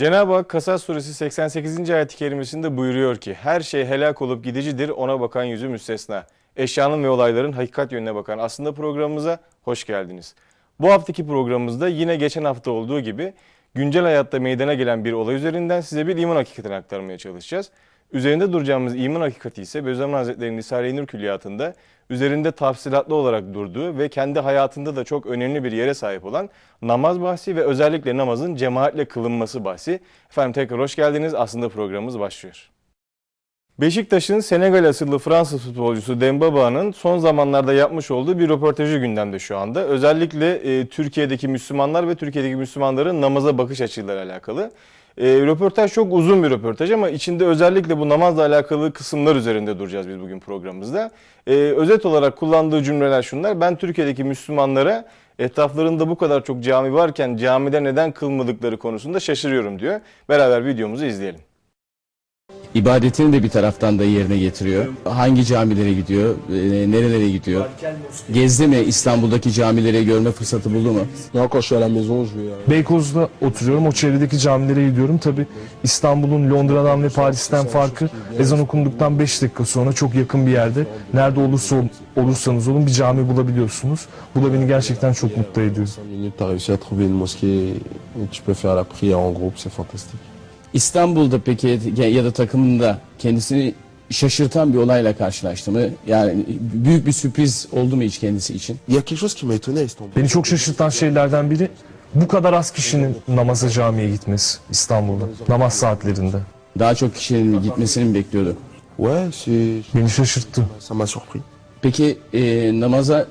Cenab-ı Hak Kasas suresi 88. ayet-i kerimesinde buyuruyor ki her şey helak olup gidicidir ona bakan yüzü müstesna. Eşyanın ve olayların hakikat yönüne bakan aslında programımıza hoş geldiniz. Bu haftaki programımızda yine geçen hafta olduğu gibi güncel hayatta meydana gelen bir olay üzerinden size bir iman hakikatini aktarmaya çalışacağız. Üzerinde duracağımız iman hakikati ise Bözlemen Hazretleri'nin Risale-i Nur külliyatında üzerinde tafsilatlı olarak durduğu ve kendi hayatında da çok önemli bir yere sahip olan namaz bahsi ve özellikle namazın cemaatle kılınması bahsi. Efendim tekrar hoş geldiniz. Aslında programımız başlıyor. Beşiktaş'ın Senegal asıllı Fransız futbolcusu Dembaba'nın son zamanlarda yapmış olduğu bir röportajı gündemde şu anda. Özellikle e, Türkiye'deki Müslümanlar ve Türkiye'deki Müslümanların namaza bakış açılarıyla alakalı. E, röportaj çok uzun bir röportaj ama içinde özellikle bu namazla alakalı kısımlar üzerinde duracağız biz bugün programımızda. E, özet olarak kullandığı cümleler şunlar. Ben Türkiye'deki Müslümanlara etraflarında bu kadar çok cami varken camide neden kılmadıkları konusunda şaşırıyorum diyor. Beraber videomuzu izleyelim. İbadetini de bir taraftan da yerine getiriyor. Hangi camilere gidiyor, e, nerelere gidiyor? Gezdi mi İstanbul'daki camileri görme fırsatı buldu mu? Je vais. euh, Beykoz'da oturuyorum. O çevredeki camilere gidiyorum. Tabi İstanbul'un Londra'dan ve Paris'ten farkı ezan okunduktan 5 dakika sonra çok yakın bir yerde nerede olursa ol- olursanız olun bir cami bulabiliyorsunuz. Bu da beni gerçekten çok mutlu ediyor. 5 minutes, tu as réussi à trouver une mosquée et tu peux faire la prière en groupe, c'est fantastique. İstanbul'da peki ya da takımında kendisini şaşırtan bir olayla karşılaştı mı? Yani büyük bir sürpriz oldu mu hiç kendisi için? Beni çok şaşırtan şeylerden biri bu kadar az kişinin namaza camiye gitmesi İstanbul'da. Namaz saatlerinde. Daha çok kişinin gitmesini mi bekliyordu? Beni şaşırttı. Peki e, namaza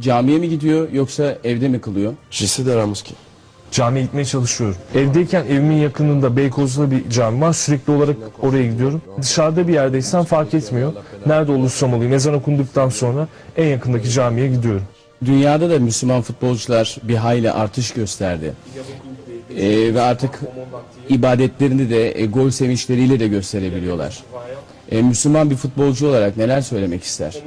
camiye mi gidiyor yoksa evde mi kılıyor? J'essaie d'aller à la mosquée. Camiye gitmeye çalışıyorum. Evdeyken evimin yakınında Beykoz'da bir cami var. Sürekli olarak oraya gidiyorum. Dışarıda bir yerdeysem fark etmiyor. Nerede olursam olayım ezan okunduktan sonra en yakındaki camiye gidiyorum. Dünyada da Müslüman futbolcular bir hayli artış gösterdi. E, ve artık ibadetlerini de e, gol sevinçleriyle de gösterebiliyorlar. E, Müslüman bir futbolcu olarak neler söylemek ister?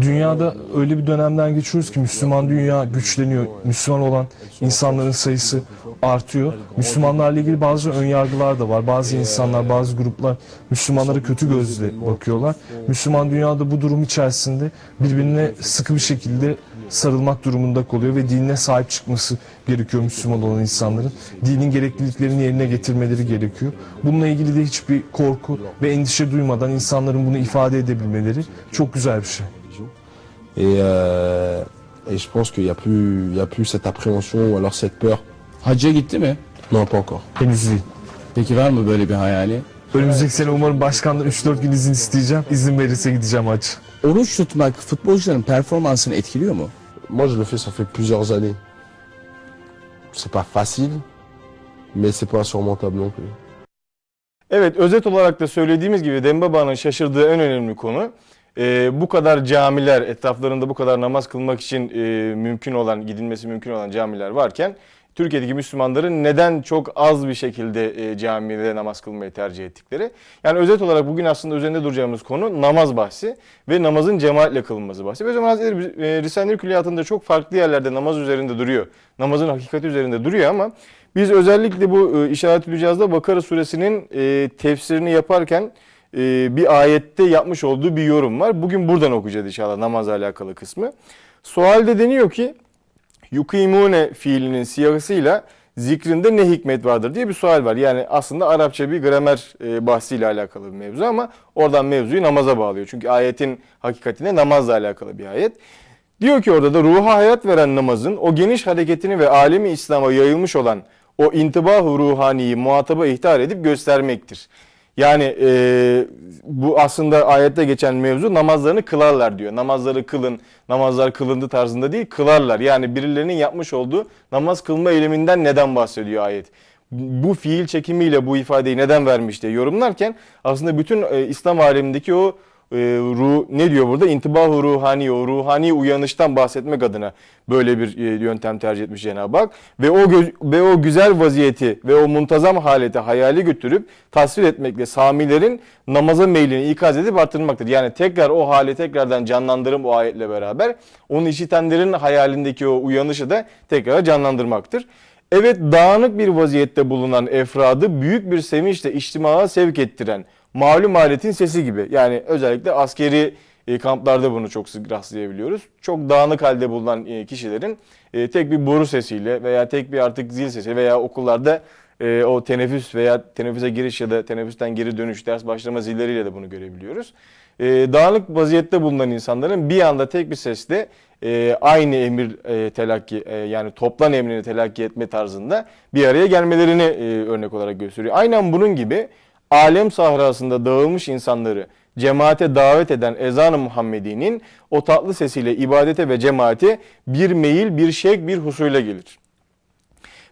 Dünyada öyle bir dönemden geçiyoruz ki Müslüman dünya güçleniyor. Müslüman olan insanların sayısı artıyor. Müslümanlarla ilgili bazı önyargılar da var. Bazı insanlar, bazı gruplar Müslümanlara kötü gözle bakıyorlar. Müslüman dünyada bu durum içerisinde birbirine sıkı bir şekilde sarılmak durumunda kalıyor ve dinine sahip çıkması gerekiyor Müslüman olan insanların. Dinin gerekliliklerini yerine getirmeleri gerekiyor. Bununla ilgili de hiçbir korku ve endişe duymadan insanların bunu ifade edebilmeleri çok güzel bir şey. Et, euh, et je pense qu'il n'y a, plus- il y a plus cette appréhension ou alors cette peur. Hacca gitti mi? Non, pas encore. Henüz değil. Peki var mı böyle bir hayali? Önümüzdeki sene umarım başkandan 3-4 gün izin isteyeceğim. İzin verirse gideceğim aç. Oruç tutmak futbolcuların performansını etkiliyor mu? Moi, je le fais, ça fait plusieurs années. C'est pas facile, mais c'est pas insurmontable non plus. Evet özet olarak da söylediğimiz gibi Dembaba'nın şaşırdığı en önemli konu e, bu kadar camiler etraflarında bu kadar namaz kılmak için e, mümkün olan gidilmesi mümkün olan camiler varken Türkiye'deki Müslümanların neden çok az bir şekilde e, camide namaz kılmayı tercih ettikleri. Yani özet olarak bugün aslında üzerinde duracağımız konu namaz bahsi ve namazın cemaatle kılınması bahsi. Zaman Hazretleri e, Risale-i Külliyatında çok farklı yerlerde namaz üzerinde duruyor. Namazın hakikati üzerinde duruyor ama biz özellikle bu e, işaret edeceğizde Bakara suresinin e, tefsirini yaparken bir ayette yapmış olduğu bir yorum var. Bugün buradan okuyacağız inşallah namazla alakalı kısmı. Sualde deniyor ki yukimune fiilinin siyahısıyla zikrinde ne hikmet vardır diye bir sual var. Yani aslında Arapça bir gramer e, bahsiyle alakalı bir mevzu ama oradan mevzuyu namaza bağlıyor. Çünkü ayetin hakikatine namazla alakalı bir ayet. Diyor ki orada da ruha hayat veren namazın o geniş hareketini ve alemi İslam'a yayılmış olan o intibah-ı ruhaniyi muhataba ihtar edip göstermektir. Yani e, bu aslında ayette geçen mevzu namazlarını kılarlar diyor. Namazları kılın, namazlar kılındı tarzında değil kılarlar. Yani birilerinin yapmış olduğu namaz kılma eyleminden neden bahsediyor ayet. Bu fiil çekimiyle bu ifadeyi neden vermiş diye yorumlarken aslında bütün e, İslam alemindeki o e, ruh ne diyor burada? İntibah-ı ruhani, o ruhani uyanıştan bahsetmek adına böyle bir e, yöntem tercih etmiş Cenab-ı Hak. Ve o ve o güzel vaziyeti ve o muntazam halete hayali götürüp tasvir etmekle Samilerin namaza meylini ikaz edip artırmaktır. Yani tekrar o hali tekrardan canlandırım o ayetle beraber onu işitenlerin hayalindeki o uyanışı da tekrar canlandırmaktır. Evet dağınık bir vaziyette bulunan efradı büyük bir sevinçle içtimaya sevk ettiren malum aletin sesi gibi. Yani özellikle askeri e, kamplarda bunu çok sık rastlayabiliyoruz. Çok dağınık halde bulunan e, kişilerin e, tek bir boru sesiyle veya tek bir artık zil sesi veya okullarda o teneffüs veya teneffüse giriş ya da teneffüsten geri dönüş ders başlama zilleriyle de bunu görebiliyoruz. Dağınık vaziyette bulunan insanların bir anda tek bir sesle e, aynı emir e, telakki e, yani toplan emrini telakki etme tarzında bir araya gelmelerini e, örnek olarak gösteriyor. Aynen bunun gibi alem sahrasında dağılmış insanları cemaate davet eden ezan-ı Muhammedi'nin o tatlı sesiyle ibadete ve cemaate bir meyil, bir şevk, bir husuyla gelir.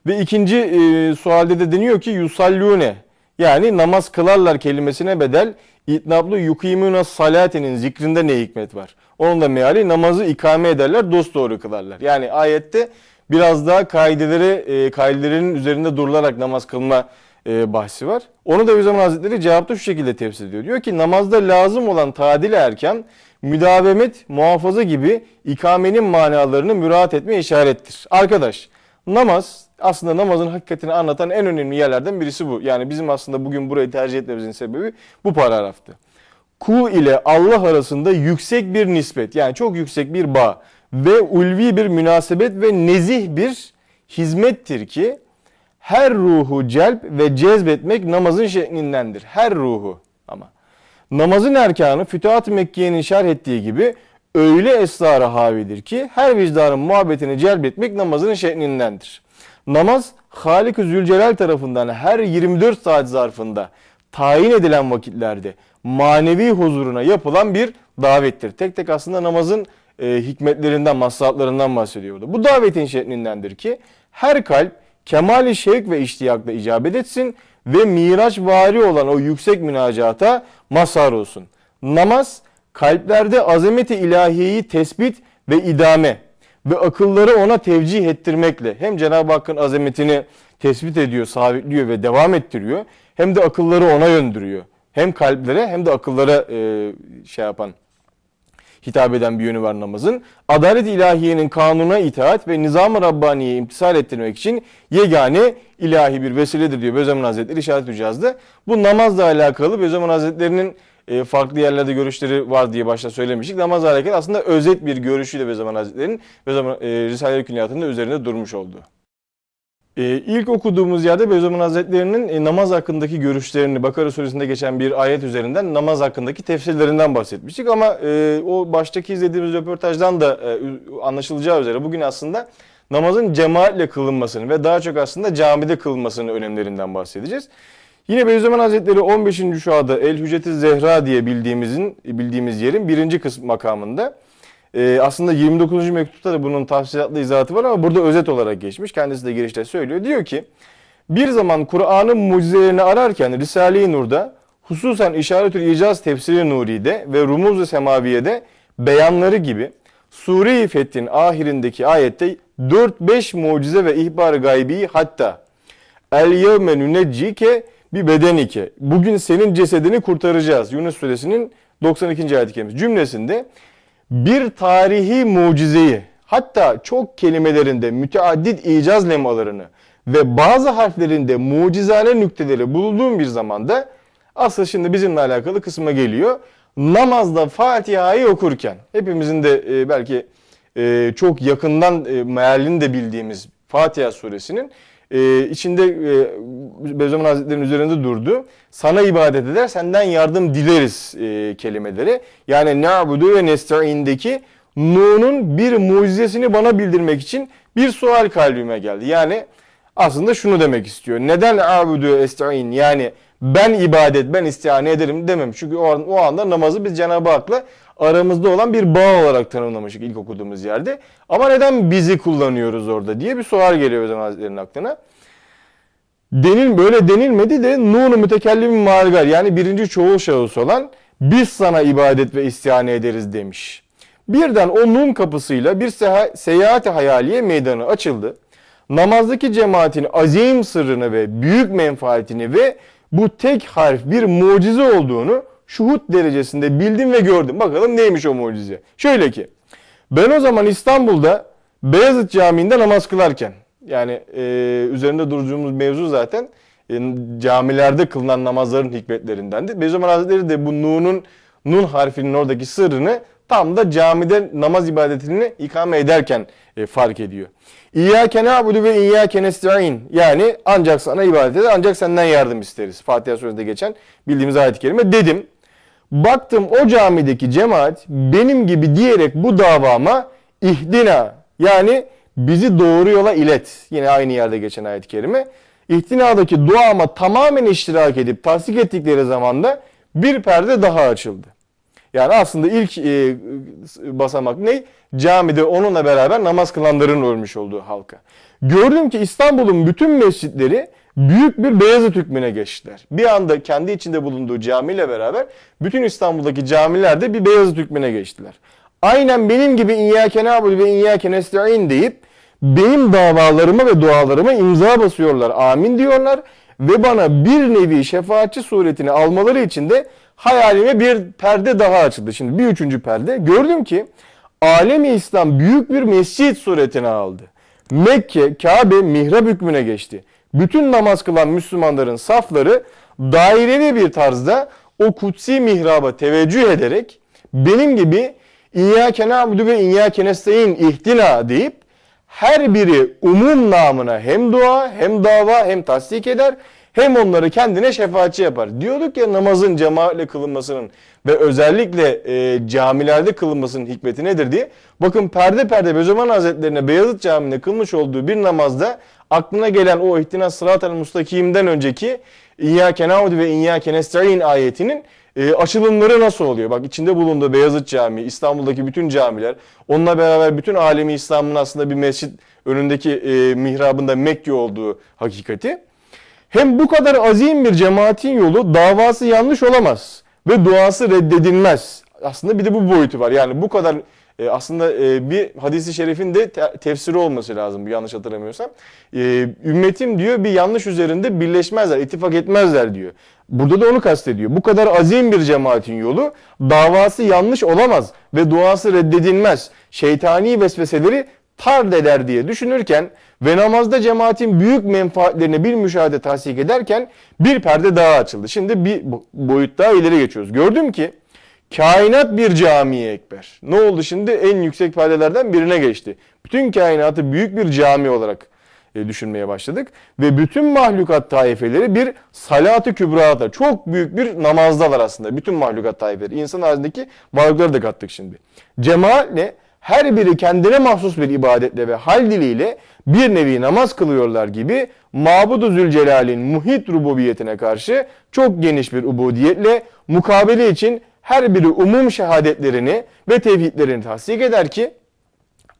Ve ikinci e, sualde de deniyor ki yusallune yani namaz kılarlar kelimesine bedel itnablu yukimuna salatenin zikrinde ne hikmet var? Onun da meali namazı ikame ederler, dost doğru kılarlar. Yani ayette biraz daha kaideleri, e, kaidelerin üzerinde durularak namaz kılma e, bahsi var. Onu da Beyzaman Hazretleri cevapta şu şekilde tefsir ediyor. Diyor ki namazda lazım olan tadil erken, müdavemet, muhafaza gibi ikamenin manalarını müraat etmeye işarettir. Arkadaş namaz aslında namazın hakikatini anlatan en önemli yerlerden birisi bu. Yani bizim aslında bugün burayı tercih etmemizin sebebi bu paragraftı. Kul ile Allah arasında yüksek bir nispet yani çok yüksek bir bağ ve ulvi bir münasebet ve nezih bir hizmettir ki her ruhu celp ve cezbetmek namazın şeklindendir. Her ruhu ama. Namazın erkanı Fütuhat-ı Mekke'nin şerh ettiği gibi öyle esrara havidir ki her vicdanın muhabbetini celbetmek namazın şeklindendir. Namaz Halik-ı Zülcelal tarafından her 24 saat zarfında tayin edilen vakitlerde manevi huzuruna yapılan bir davettir. Tek tek aslında namazın e, hikmetlerinden, maslahatlarından bahsediyor burada. Bu davetin şeklindendir ki her kalp kemali şevk ve iştiyakla icabet etsin ve miraç vari olan o yüksek münacata mazhar olsun. Namaz kalplerde azameti ilahiyeyi tespit ve idame ve akılları ona tevcih ettirmekle hem Cenab-ı Hakk'ın azametini tespit ediyor, sabitliyor ve devam ettiriyor hem de akılları ona yöndürüyor. Hem kalplere hem de akıllara e, şey yapan hitap eden bir yönü var namazın. Adalet ilahiyenin kanuna itaat ve nizam-ı Rabbani'ye imtisal ettirmek için yegane ilahi bir vesiledir diyor Bözem'in Hazretleri işaret hücazda. Bu namazla alakalı Bözem'in Hazretleri'nin e, farklı yerlerde görüşleri var diye başta söylemiştik. Namazla alakalı aslında özet bir görüşüyle Bözem'in Hazretleri'nin Bözem'in e, Risale-i Külliyatı'nda üzerinde durmuş olduğu. Ee, ilk okuduğumuz yerde Beyzaman Hazretleri'nin e, namaz hakkındaki görüşlerini Bakara suresinde geçen bir ayet üzerinden namaz hakkındaki tefsirlerinden bahsetmiştik. Ama e, o baştaki izlediğimiz röportajdan da e, anlaşılacağı üzere bugün aslında namazın cemaatle kılınmasını ve daha çok aslında camide kılınmasının önemlerinden bahsedeceğiz. Yine Beyzaman Hazretleri 15. şuada El Hücreti Zehra diye bildiğimizin bildiğimiz yerin birinci kısım makamında ee, aslında 29. mektupta da bunun tafsilatlı izahatı var ama burada özet olarak geçmiş. Kendisi de girişte söylüyor. Diyor ki bir zaman Kur'an'ın mucizelerini ararken Risale-i Nur'da hususen İşaretül İcaz Tefsiri Nuri'de ve Rumuz-u Semaviye'de beyanları gibi Sure-i Fethin ahirindeki ayette 4-5 mucize ve ihbar-ı gaybi hatta El yevme nüneccike bir bedenike. Bugün senin cesedini kurtaracağız. Yunus suresinin 92. ayet-i kerimesi cümlesinde bir tarihi mucizeyi hatta çok kelimelerinde müteaddit icaz lemalarını ve bazı harflerinde mucizane nükteleri bulunduğum bir zamanda asıl şimdi bizimle alakalı kısma geliyor. Namazda Fatiha'yı okurken hepimizin de e, belki e, çok yakından e, mealini de bildiğimiz Fatiha suresinin e, içinde e, Hazretleri'nin üzerinde durdu. Sana ibadet eder, senden yardım dileriz e, kelimeleri. Yani na'budu ve nesta'in'deki Nuh'un bir mucizesini bana bildirmek için bir sual kalbime geldi. Yani aslında şunu demek istiyor. Neden abudu esta'in yani ben ibadet, ben istihane ederim demem. Çünkü o, o anda namazı biz Cenab-ı Hak'la aramızda olan bir bağ olarak tanımlamıştık ilk okuduğumuz yerde. Ama neden bizi kullanıyoruz orada diye bir sual geliyor Özlem Hazretleri'nin aklına. Denil, böyle denilmedi de Nunu mütekellim margar yani birinci çoğul şahıs olan biz sana ibadet ve istihane ederiz demiş. Birden o Nun kapısıyla bir seha- seyahat hayaliye meydanı açıldı. Namazdaki cemaatin azim sırrını ve büyük menfaatini ve bu tek harf bir mucize olduğunu şuhut derecesinde bildim ve gördüm. Bakalım neymiş o mucize. Şöyle ki ben o zaman İstanbul'da Beyazıt Camii'nde namaz kılarken Yani e, üzerinde durduğumuz mevzu zaten e, camilerde kılınan namazların hikmetlerindendi. Bediüzzaman Hazretleri de bu Nun'un Nun harfinin oradaki sırrını tam da camide namaz ibadetini ikame ederken e, fark ediyor. İyyâke na'budu ve iyyâke nesta'in. Yani ancak sana ibadet eder, ancak senden yardım isteriz. Fatiha suresinde geçen bildiğimiz ayet-i kerime dedim. Baktım o camideki cemaat benim gibi diyerek bu davama ihdina yani bizi doğru yola ilet. Yine aynı yerde geçen ayet-i kerime. İhtinadaki duama tamamen iştirak edip tasdik ettikleri zamanda bir perde daha açıldı. Yani aslında ilk e, basamak ne? Camide onunla beraber namaz kılanların ölmüş olduğu halka. Gördüm ki İstanbul'un bütün mescitleri büyük bir Beyazıt hükmüne geçtiler. Bir anda kendi içinde bulunduğu camiyle beraber bütün İstanbul'daki camiler de bir Beyazıt hükmüne geçtiler. Aynen benim gibi İyyâke nâbudu ve İyyâke nesta'in deyip benim davalarıma ve dualarıma imza basıyorlar. Amin diyorlar ve bana bir nevi şefaatçi suretini almaları için de hayalime bir perde daha açıldı. Şimdi bir üçüncü perde. Gördüm ki alemi İslam büyük bir mescit suretini aldı. Mekke, Kabe mihrap hükmüne geçti. Bütün namaz kılan Müslümanların safları daireli bir tarzda o kutsi mihraba teveccüh ederek benim gibi İyyâke na'budu ve İyyâke nestaîn ihtina deyip her biri umum namına hem dua hem dava hem tasdik eder hem onları kendine şefaatçi yapar. Diyorduk ya namazın cemaatle kılınmasının ve özellikle e, camilerde kılınmasının hikmeti nedir diye. Bakın perde perde Bediüzzaman Hazretlerine Beyazıt Camii'nde kılmış olduğu bir namazda aklına gelen o ihtinas sırat-ı mustakimden önceki İyyâke na'budu ve İyyâke nesta'in ayetinin e, açılımları nasıl oluyor? Bak içinde bulunduğu Beyazıt Camii, İstanbul'daki bütün camiler, onunla beraber bütün alemi İslam'ın aslında bir mescit önündeki e, mihrabında Mekke olduğu hakikati. Hem bu kadar azim bir cemaatin yolu davası yanlış olamaz ve duası reddedilmez. Aslında bir de bu boyutu var. Yani bu kadar e, aslında e, bir hadisi şerifin de te- tefsiri olması lazım yanlış hatırlamıyorsam. E, ümmetim diyor bir yanlış üzerinde birleşmezler, ittifak etmezler diyor. Burada da onu kastediyor. Bu kadar azim bir cemaatin yolu davası yanlış olamaz ve duası reddedilmez. Şeytani vesveseleri tard eder diye düşünürken ve namazda cemaatin büyük menfaatlerine bir müşahede tahsik ederken bir perde daha açıldı. Şimdi bir bo- boyut daha ileri geçiyoruz. Gördüm ki kainat bir camiye ekber. Ne oldu şimdi? En yüksek perdelerden birine geçti. Bütün kainatı büyük bir cami olarak e, düşünmeye başladık. Ve bütün mahlukat taifeleri bir salat-ı kübrada, çok büyük bir namazdalar aslında. Bütün mahlukat taifeleri. İnsan haricindeki varlıkları da kattık şimdi. Cemaatle her biri kendine mahsus bir ibadetle ve hal diliyle bir nevi namaz kılıyorlar gibi Mabud-u Zülcelal'in muhit rububiyetine karşı çok geniş bir ubudiyetle mukabele için her biri umum şehadetlerini ve tevhidlerini tasdik eder ki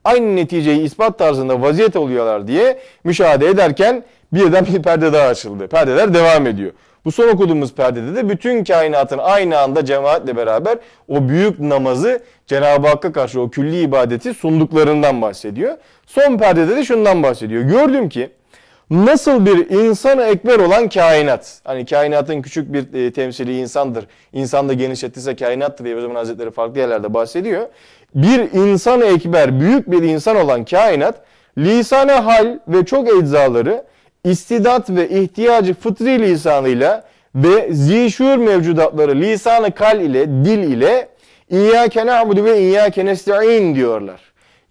aynı neticeyi ispat tarzında vaziyet oluyorlar diye müşahede ederken birden bir perde daha açıldı. Perdeler devam ediyor. Bu son okuduğumuz perdede de bütün kainatın aynı anda cemaatle beraber o büyük namazı Cenab-ı Hakk'a karşı o külli ibadeti sunduklarından bahsediyor. Son perdede de şundan bahsediyor. Gördüm ki nasıl bir insan ekber olan kainat. Hani kainatın küçük bir e, temsili insandır. İnsan da genişletirse kainattır diye o zaman Hazretleri farklı yerlerde bahsediyor. Bir insan ekber, büyük bir insan olan kainat lisane hal ve çok eczaları istidat ve ihtiyacı fıtri lisanıyla ve zişur mevcudatları lisanı kal ile dil ile İyyâke na'budu ve İyyâke nesta'in diyorlar.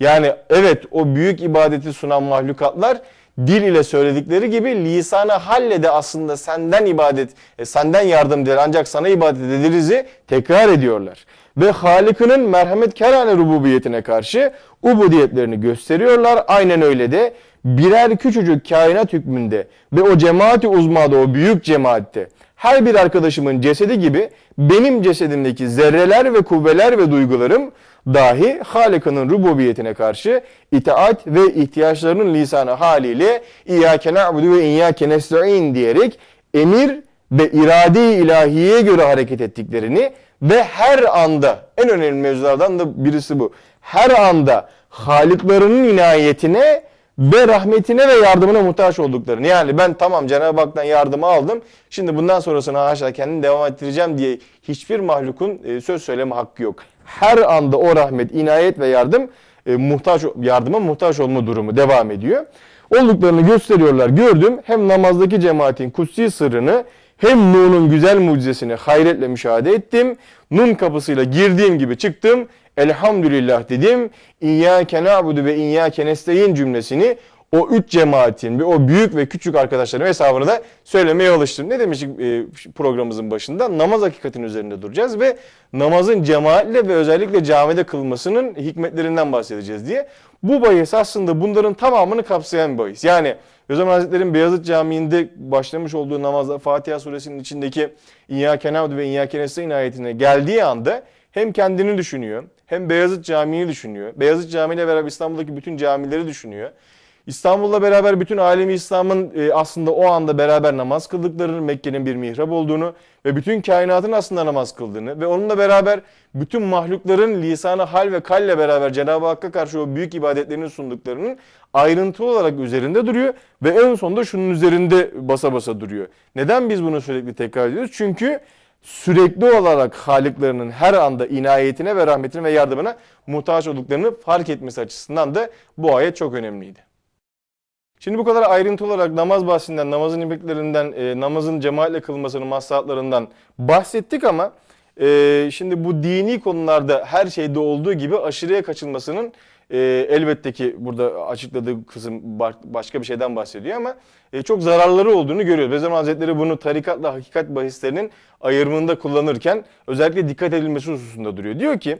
Yani evet o büyük ibadeti sunan mahlukatlar dil ile söyledikleri gibi lisanı halle de aslında senden ibadet, e, senden yardım diler ancak sana ibadet edilirizi tekrar ediyorlar. Ve Halık'ının merhamet kerane rububiyetine karşı ubudiyetlerini gösteriyorlar. Aynen öyle de birer küçücük kainat hükmünde ve o cemaati uzmada o büyük cemaatte her bir arkadaşımın cesedi gibi benim cesedimdeki zerreler ve kuvveler ve duygularım dahi Halık'ının rububiyetine karşı itaat ve ihtiyaçlarının lisanı haliyle İyyâke na'budu ve İyyâke nesta'in diyerek emir ve irade-i ilahiyeye göre hareket ettiklerini ve her anda en önemli mevzulardan da birisi bu. Her anda Halıklarının inayetine ve rahmetine ve yardımına muhtaç olduklarını. Yani ben tamam Cenab-ı Hak'tan yardımı aldım. Şimdi bundan sonrasını haşa kendimi devam ettireceğim diye hiçbir mahlukun e, söz söyleme hakkı yok. Her anda o rahmet, inayet ve yardım e, muhtaç yardıma muhtaç olma durumu devam ediyor. Olduklarını gösteriyorlar. Gördüm hem namazdaki cemaatin kutsi sırrını hem Nun'un güzel mucizesini hayretle müşahede ettim. Nun kapısıyla girdiğim gibi çıktım. Elhamdülillah dedim. İyyâke na'budu ve iyyâke nesteyin cümlesini o üç cemaatin ve o büyük ve küçük arkadaşların hesabını da söylemeye alıştım. Ne demiştik e, programımızın başında? Namaz hakikatin üzerinde duracağız ve namazın cemaatle ve özellikle camide kılmasının hikmetlerinden bahsedeceğiz diye. Bu bahis aslında bunların tamamını kapsayan bir bahis. Yani Özlem Hazretleri'nin Beyazıt Camii'nde başlamış olduğu namazda Fatiha suresinin içindeki İyyâke na'budu ve İyyâke nestaîn ayetine geldiği anda hem kendini düşünüyor hem Beyazıt Camii'ni düşünüyor. Beyazıt Camii ile beraber İstanbul'daki bütün camileri düşünüyor. İstanbul'la beraber bütün alemi İslam'ın e, aslında o anda beraber namaz kıldıklarını, Mekke'nin bir mihrap olduğunu ve bütün kainatın aslında namaz kıldığını ve onunla beraber bütün mahlukların lisanı hal ve kalle beraber Cenab-ı Hakk'a karşı o büyük ibadetlerini sunduklarının ayrıntılı olarak üzerinde duruyor ve en sonunda şunun üzerinde basa basa duruyor. Neden biz bunu sürekli tekrar ediyoruz? Çünkü sürekli olarak Haliklerinin her anda inayetine ve rahmetine ve yardımına muhtaç olduklarını fark etmesi açısından da bu ayet çok önemliydi. Şimdi bu kadar ayrıntı olarak namaz bahsinden, namazın ibeklerinden, e, namazın cemaatle kılmasının maslahatlarından bahsettik ama e, şimdi bu dini konularda her şeyde olduğu gibi aşırıya kaçılmasının e, elbette ki burada açıkladığı kısım ba- başka bir şeyden bahsediyor ama e, çok zararları olduğunu görüyoruz. Vezem Hazretleri bunu tarikatla hakikat bahislerinin ayırımında kullanırken özellikle dikkat edilmesi hususunda duruyor. Diyor ki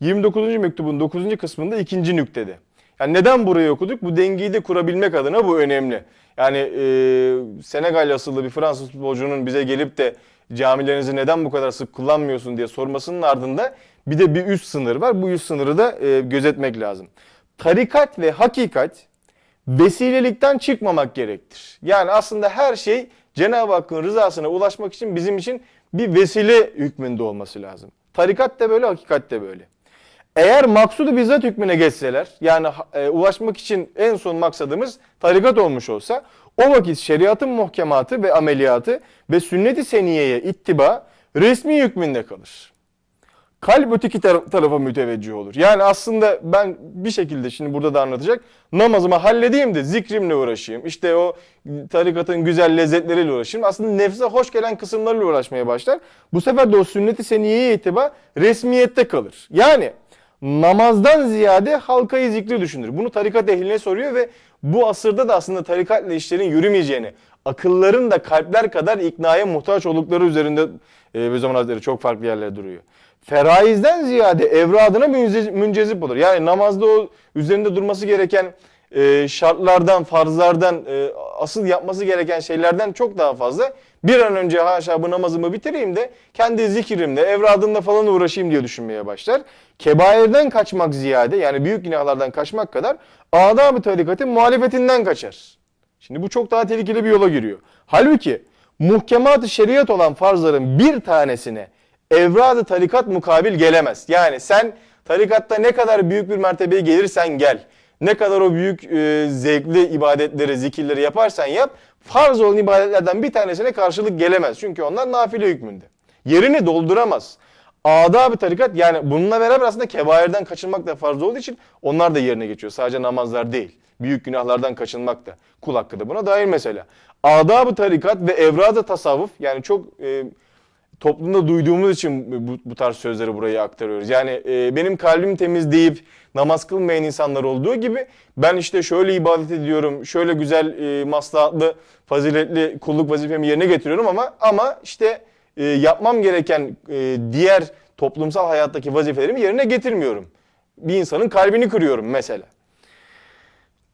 29. mektubun 9. kısmında ikinci nüktede. Yani neden burayı okuduk? Bu dengeyi de kurabilmek adına bu önemli. Yani e, Senegal asıllı bir Fransız futbolcunun bize gelip de camilerinizi neden bu kadar sık kullanmıyorsun diye sormasının ardında bir de bir üst sınır var. Bu üst sınırı da e, gözetmek lazım. Tarikat ve hakikat vesilelikten çıkmamak gerektir. Yani aslında her şey Cenab-ı Hakk'ın rızasına ulaşmak için bizim için bir vesile hükmünde olması lazım. Tarikat da böyle, hakikat de böyle. Eğer maksudu bizzat hükmüne geçseler, yani e, ulaşmak için en son maksadımız tarikat olmuş olsa, o vakit şeriatın muhkematı ve ameliyatı ve sünnet-i seniyeye ittiba resmi hükmünde kalır. Kalp öteki tar- tarafa müteveccih olur. Yani aslında ben bir şekilde şimdi burada da anlatacak. Namazımı halledeyim de zikrimle uğraşayım. İşte o tarikatın güzel lezzetleriyle uğraşayım. Aslında nefse hoş gelen kısımlarıyla uğraşmaya başlar. Bu sefer de o sünnet-i seniyeye itibar resmiyette kalır. Yani namazdan ziyade halkayı zikri düşünür. Bunu tarikat ehline soruyor ve bu asırda da aslında tarikatla işlerin yürümeyeceğini, akılların da kalpler kadar iknaya muhtaç oldukları üzerinde e, Bediüzzaman Hazretleri çok farklı yerlerde duruyor. Feraizden ziyade evradına münce- müncezip olur. Yani namazda o üzerinde durması gereken e, şartlardan, farzlardan, e, asıl yapması gereken şeylerden çok daha fazla. Bir an önce haşa bu namazımı bitireyim de kendi zikrimle, evradımla falan uğraşayım diye düşünmeye başlar. Kebairden kaçmak ziyade yani büyük günahlardan kaçmak kadar adab-ı tarikatın muhalefetinden kaçar. Şimdi bu çok daha tehlikeli bir yola giriyor. Halbuki muhkemat-ı şeriat olan farzların bir tanesine evrad-ı tarikat mukabil gelemez. Yani sen tarikatta ne kadar büyük bir mertebeye gelirsen gel. Ne kadar o büyük e, zevkli ibadetleri, zikirleri yaparsan yap. Farz olan ibadetlerden bir tanesine karşılık gelemez. Çünkü onlar nafile hükmünde. Yerini dolduramaz. Adab-ı tarikat yani bununla beraber aslında kebairden kaçınmak da farz olduğu için onlar da yerine geçiyor. Sadece namazlar değil. Büyük günahlardan kaçınmak da. Kul hakkı da buna dahil mesela. Adab-ı tarikat ve evrad-ı tasavvuf yani çok e, toplumda duyduğumuz için bu, bu tarz sözleri buraya aktarıyoruz. Yani e, benim kalbim temiz deyip namaz kılmayan insanlar olduğu gibi ben işte şöyle ibadet ediyorum, şöyle güzel e, maslahatlı, faziletli kulluk vazifemi yerine getiriyorum ama ama işte e, yapmam gereken e, diğer toplumsal hayattaki vazifelerimi yerine getirmiyorum. Bir insanın kalbini kırıyorum mesela.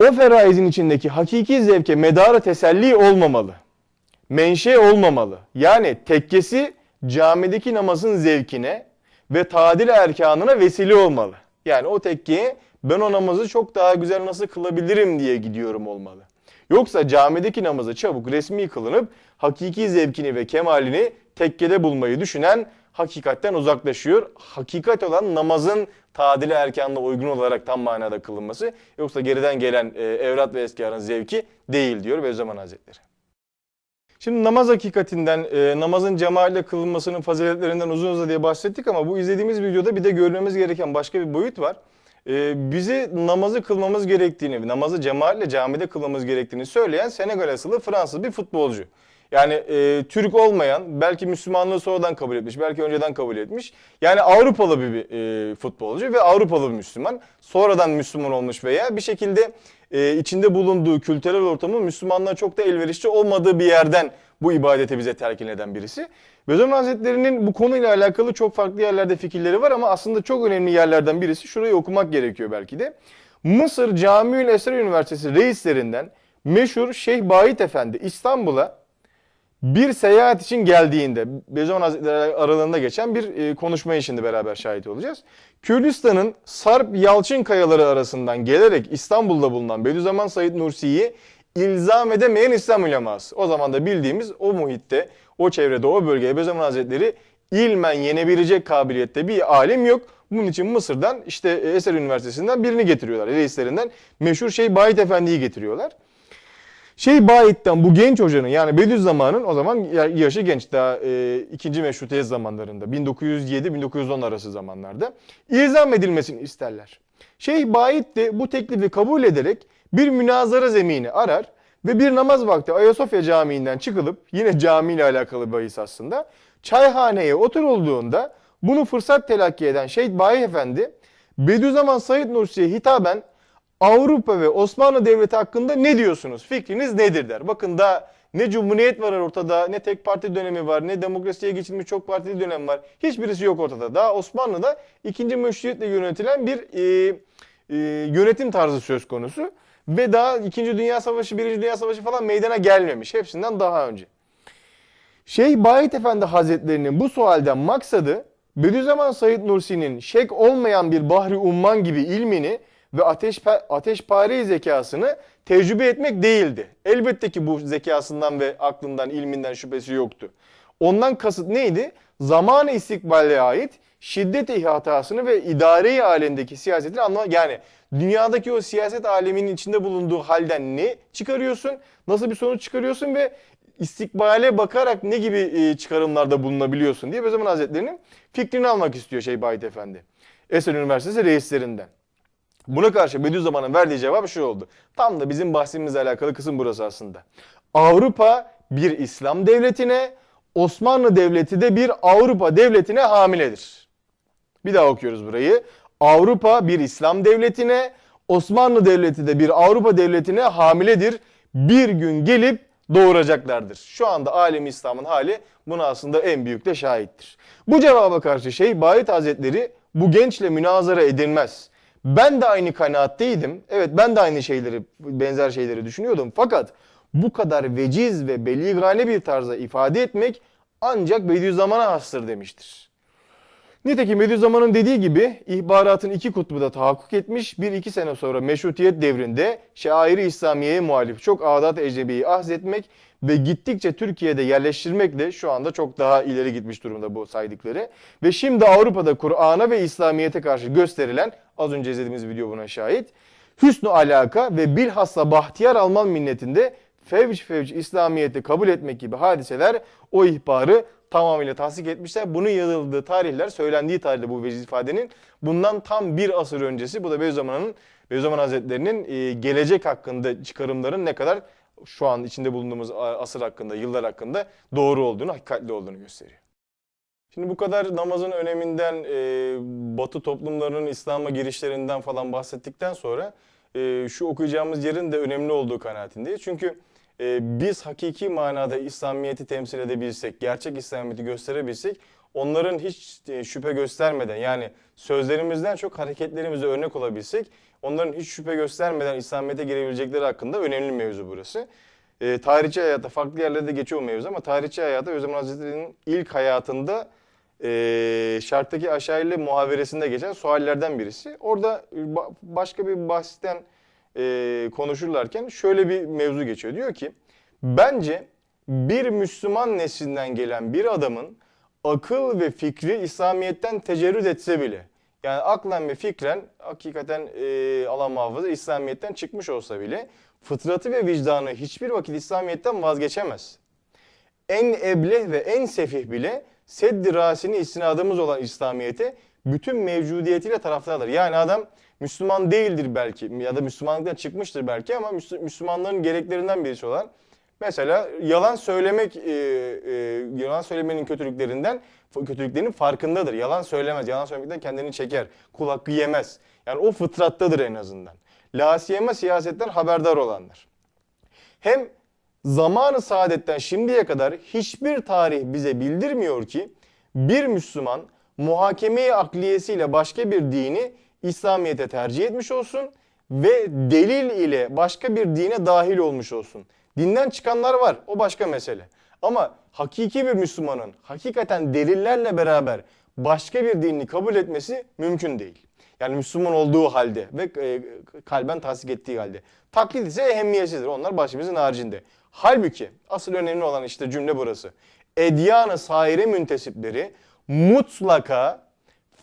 O feraizin içindeki hakiki zevke medarı teselli olmamalı. Menşe olmamalı. Yani tekkesi camideki namazın zevkine ve tadil erkanına vesile olmalı. Yani o tekkeye ben o namazı çok daha güzel nasıl kılabilirim diye gidiyorum olmalı. Yoksa camideki namazı çabuk resmi kılınıp hakiki zevkini ve kemalini tekkede bulmayı düşünen hakikatten uzaklaşıyor. Hakikat olan namazın tadile erkanına uygun olarak tam manada kılınması. Yoksa geriden gelen e, evrat ve eskarın zevki değil diyor Bediüzzaman Hazretleri. Şimdi namaz hakikatinden, e, namazın cemaatle kılınmasının faziletlerinden uzun uzadıya bahsettik ama bu izlediğimiz videoda bir de görmemiz gereken başka bir boyut var. e, bizi namazı kılmamız gerektiğini, namazı cemaatle camide kılmamız gerektiğini söyleyen Senegal asıllı Fransız bir futbolcu. Yani e, Türk olmayan, belki Müslümanlığı sonradan kabul etmiş, belki önceden kabul etmiş. Yani Avrupalı bir, bir e, futbolcu ve Avrupalı bir Müslüman. Sonradan Müslüman olmuş veya bir şekilde e, içinde bulunduğu kültürel ortamın Müslümanlığa çok da elverişli olmadığı bir yerden bu ibadete bize telkin eden birisi. Bezoğlu Hazretleri'nin bu konuyla alakalı çok farklı yerlerde fikirleri var ama aslında çok önemli yerlerden birisi şurayı okumak gerekiyor belki de. Mısır Camiül Esrar Üniversitesi reislerinden meşhur Şeyh Bahit Efendi İstanbul'a bir seyahat için geldiğinde Bezoğlu Hazretleri aralarında geçen bir e, konuşmaya şimdi beraber şahit olacağız. Kürdistan'ın Sarp Yalçın kayaları arasından gelerek İstanbul'da bulunan Bediüzzaman Said Nursi'yi ilzam edemeyen İslam uleması. O zaman da bildiğimiz o muhitte, o çevrede, o bölgede Bediüzzaman Hazretleri ilmen yenebilecek kabiliyette bir alim yok. Bunun için Mısır'dan işte Eser Üniversitesi'nden birini getiriyorlar. Reislerinden meşhur şey Bahit Efendi'yi getiriyorlar. Şey Bahit'ten bu genç hocanın yani Bediüzzaman'ın o zaman ya- yaşı genç daha e, ikinci meşrutiyet zamanlarında 1907-1910 arası zamanlarda ilzam edilmesini isterler. Şeyh Bahit de bu teklifi kabul ederek bir münazara zemini arar ve bir namaz vakti Ayasofya Camii'nden çıkılıp yine camiyle alakalı bahis aslında çayhaneye oturulduğunda bunu fırsat telakki eden Şeyh Bahit Efendi Bediüzzaman Said Nursi'ye hitaben Avrupa ve Osmanlı Devleti hakkında ne diyorsunuz? Fikriniz nedir der. Bakın da ne cumhuriyet var ortada, ne tek parti dönemi var, ne demokrasiye geçilmiş çok partili dönem var. Hiçbirisi yok ortada. Daha Osmanlı'da ikinci meşruiyetle yönetilen bir e, e, yönetim tarzı söz konusu. Ve daha İkinci Dünya Savaşı, Birinci Dünya Savaşı falan meydana gelmemiş. Hepsinden daha önce. Şeyh Bahit Efendi Hazretlerinin bu sualden maksadı Bediüzzaman Said Nursi'nin şek olmayan bir bahri umman gibi ilmini ve ateş ateşpare zekasını tecrübe etmek değildi. Elbette ki bu zekasından ve aklından, ilminden şüphesi yoktu. Ondan kasıt neydi? Zamanı istikbale ait şiddet hatasını ve idare halindeki siyasetini anlamak. Yani dünyadaki o siyaset aleminin içinde bulunduğu halden ne çıkarıyorsun? Nasıl bir sonuç çıkarıyorsun ve istikbale bakarak ne gibi e, çıkarımlarda bulunabiliyorsun diye Bezeman Hazretleri'nin fikrini almak istiyor şey Bayit Efendi. Eser Üniversitesi reislerinden. Buna karşı Bediüzzaman'ın verdiği cevap şu oldu. Tam da bizim bahsimizle alakalı kısım burası aslında. Avrupa bir İslam devletine, Osmanlı Devleti de bir Avrupa devletine hamiledir. Bir daha okuyoruz burayı. Avrupa bir İslam devletine, Osmanlı Devleti de bir Avrupa devletine hamiledir. Bir gün gelip doğuracaklardır. Şu anda alemi İslam'ın hali buna aslında en büyük de şahittir. Bu cevaba karşı şey Bayit Hazretleri bu gençle münazara edilmez. Ben de aynı kanaatteydim. Evet ben de aynı şeyleri, benzer şeyleri düşünüyordum. Fakat bu kadar veciz ve beligane bir tarzda ifade etmek ancak Bediüzzaman'a hastır demiştir. Nitekim Bediüzzaman'ın dediği gibi ihbaratın iki kutbu da tahakkuk etmiş. Bir iki sene sonra meşrutiyet devrinde şairi İslamiye'ye muhalif çok adat ecnebiyi ahzetmek ve gittikçe Türkiye'de yerleştirmekle şu anda çok daha ileri gitmiş durumda bu saydıkları. Ve şimdi Avrupa'da Kur'an'a ve İslamiyet'e karşı gösterilen az önce izlediğimiz video buna şahit. Hüsnü alaka ve bilhassa bahtiyar Alman milletinde fevç fevç İslamiyet'i kabul etmek gibi hadiseler o ihbarı tamamıyla tasdik etmişler. Bunun yazıldığı tarihler, söylendiği tarihte bu veciz ifadenin bundan tam bir asır öncesi. Bu da Beyzaman'ın Beyzaman Hazretleri'nin e, gelecek hakkında çıkarımların ne kadar şu an içinde bulunduğumuz asır hakkında, yıllar hakkında doğru olduğunu, hakikatli olduğunu gösteriyor. Şimdi bu kadar namazın öneminden, e, Batı toplumlarının İslam'a girişlerinden falan bahsettikten sonra e, şu okuyacağımız yerin de önemli olduğu kanaatindeyiz. Çünkü e, biz hakiki manada İslamiyet'i temsil edebilsek, gerçek İslamiyet'i gösterebilsek, onların hiç e, şüphe göstermeden yani sözlerimizden çok hareketlerimize örnek olabilsek, onların hiç şüphe göstermeden İslamiyet'e girebilecekleri hakkında önemli mevzu burası. E, tarihçi hayatta farklı yerlerde geçiyor mevzu ama tarihçi hayata Özlem Hazretleri'nin ilk hayatında e, şarttaki aşağıyla muhaveresinde geçen suallerden birisi. Orada ba- başka bir bahsten e, konuşurlarken şöyle bir mevzu geçiyor. Diyor ki bence bir Müslüman neslinden gelen bir adamın akıl ve fikri İslamiyet'ten tecerrüt etse bile yani aklen ve fikren hakikaten e, Allah muhafaza İslamiyet'ten çıkmış olsa bile fıtratı ve vicdanı hiçbir vakit İslamiyet'ten vazgeçemez. En ebleh ve en sefih bile seddi rasini istinadımız olan İslamiyet'e bütün mevcudiyetiyle taraftardır. Yani adam Müslüman değildir belki ya da Müslümanlıktan çıkmıştır belki ama Müsl- Müslümanların gereklerinden birisi olan mesela yalan söylemek, e, e, yalan söylemenin kötülüklerinden kötülüklerinin farkındadır. Yalan söylemez, yalan söylemekten kendini çeker, kul hakkı yemez. Yani o fıtrattadır en azından. Lasiyeme siyasetten haberdar olanlar. Hem zamanı saadetten şimdiye kadar hiçbir tarih bize bildirmiyor ki bir Müslüman muhakeme-i akliyesiyle başka bir dini İslamiyet'e tercih etmiş olsun ve delil ile başka bir dine dahil olmuş olsun. Dinden çıkanlar var o başka mesele. Ama hakiki bir Müslümanın hakikaten delillerle beraber başka bir dini kabul etmesi mümkün değil. Yani Müslüman olduğu halde ve e, kalben tasdik ettiği halde. Taklit ise ehemmiyetsizdir. Onlar başımızın haricinde. Halbuki asıl önemli olan işte cümle burası. Edyanı saire müntesipleri mutlaka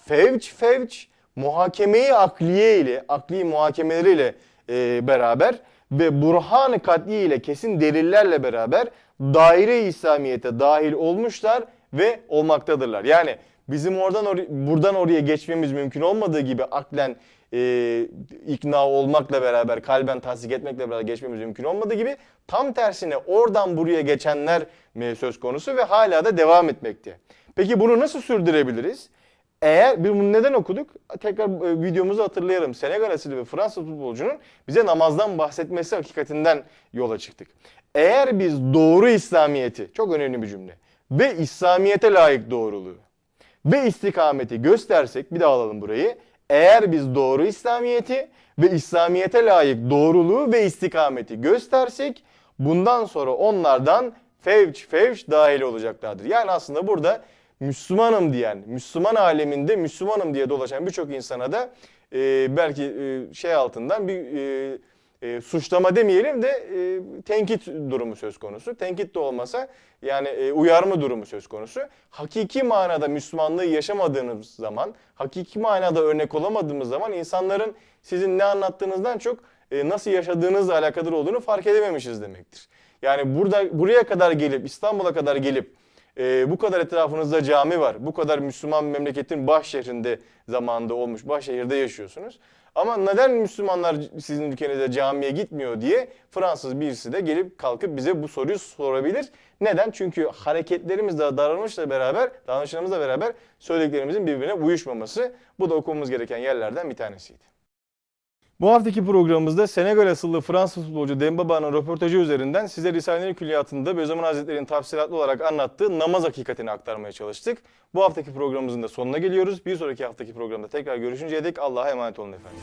fevç fevç muhakemeyi akliye ile, akli muhakemeleriyle e, beraber ve burhan-ı kat'i ile kesin delillerle beraber daire-i İslamiyet'e dahil olmuşlar ve olmaktadırlar. Yani bizim oradan or- buradan oraya geçmemiz mümkün olmadığı gibi aklen e, ikna olmakla beraber, kalben tasdik etmekle beraber geçmemiz mümkün olmadığı gibi tam tersine oradan buraya geçenler e, söz konusu ve hala da devam etmekte. Peki bunu nasıl sürdürebiliriz? Eğer bir bunu neden okuduk? Tekrar e, videomuzu hatırlayalım. Senegal asili ve Fransız futbolcunun bize namazdan bahsetmesi hakikatinden yola çıktık. Eğer biz doğru İslamiyeti, çok önemli bir cümle, ve İslamiyete layık doğruluğu ve istikameti göstersek, bir daha alalım burayı. Eğer biz doğru İslamiyeti ve İslamiyete layık doğruluğu ve istikameti göstersek, bundan sonra onlardan fevç fevç dahil olacaklardır. Yani aslında burada Müslümanım diyen, Müslüman aleminde Müslümanım diye dolaşan birçok insana da e, belki e, şey altından bir e, e, suçlama demeyelim de e, tenkit durumu söz konusu. Tenkit de olmasa yani e, uyarma durumu söz konusu. Hakiki manada Müslümanlığı yaşamadığınız zaman, hakiki manada örnek olamadığımız zaman insanların sizin ne anlattığınızdan çok e, nasıl yaşadığınızla alakadar olduğunu fark edememişiz demektir. Yani burada buraya kadar gelip İstanbul'a kadar gelip e, bu kadar etrafınızda cami var. Bu kadar Müslüman memleketin baş şehrinde zamanında olmuş, baş şehirde yaşıyorsunuz. Ama neden Müslümanlar sizin ülkenize camiye gitmiyor diye Fransız birisi de gelip kalkıp bize bu soruyu sorabilir. Neden? Çünkü hareketlerimizle, davranışla beraber, davranışlarımızla beraber söylediklerimizin birbirine uyuşmaması. Bu da okumamız gereken yerlerden bir tanesiydi. Bu haftaki programımızda Senegal asıllı Fransız futbolcu Dembaba'nın röportajı üzerinden size Risale-i Külliyatı'nda Bözümün Hazretleri'nin tafsilatlı olarak anlattığı namaz hakikatini aktarmaya çalıştık. Bu haftaki programımızın da sonuna geliyoruz. Bir sonraki haftaki programda tekrar görüşünceye dek Allah'a emanet olun efendim.